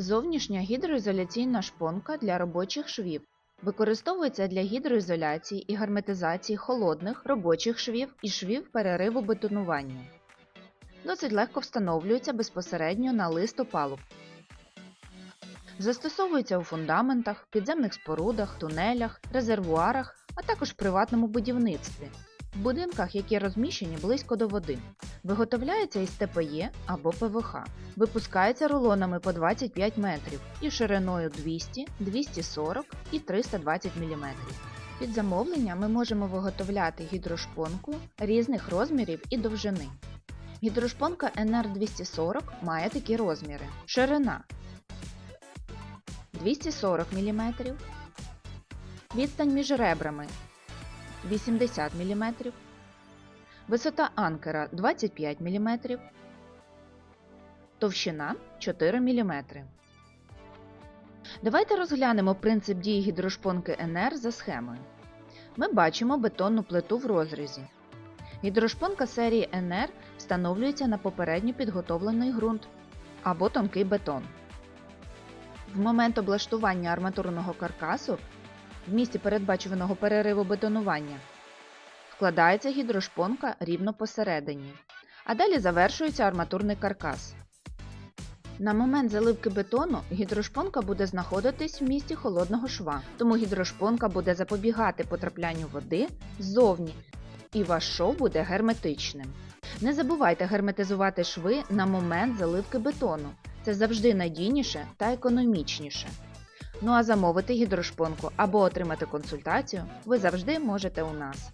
Зовнішня гідроізоляційна шпонка для робочих швів. Використовується для гідроізоляції і герметизації холодних робочих швів і швів перериву бетонування. Досить легко встановлюється безпосередньо на лист опалуб. Застосовується у фундаментах, підземних спорудах, тунелях, резервуарах, а також в приватному будівництві, в будинках, які розміщені близько до води. Виготовляється із ТПЄ або ПВХ. Випускається рулонами по 25 метрів і шириною 200, 240 і 320 мм. Під замовлення ми можемо виготовляти гідрошпонку різних розмірів і довжини. Гідрошпонка NR240 має такі розміри: ширина 240 мм, відстань між ребрами 80 мм, висота анкера 25 мм, товщина 4 мм. Давайте розглянемо принцип дії гідрошпонки НР за схемою. Ми бачимо бетонну плиту в розрізі. Гідрошпонка серії НР встановлюється на попередньо підготовлений ґрунт або тонкий бетон. В момент облаштування арматурного каркасу в місці передбачуваного перериву бетонування вкладається гідрошпонка рівно посередині, а далі завершується арматурний каркас. На момент заливки бетону гідрошпонка буде знаходитись в місці холодного шва, тому гідрошпонка буде запобігати потраплянню води ззовні, і ваш шов буде герметичним. Не забувайте герметизувати шви на момент заливки бетону. Це завжди надійніше та економічніше. Ну а замовити гідрошпонку або отримати консультацію ви завжди можете у нас.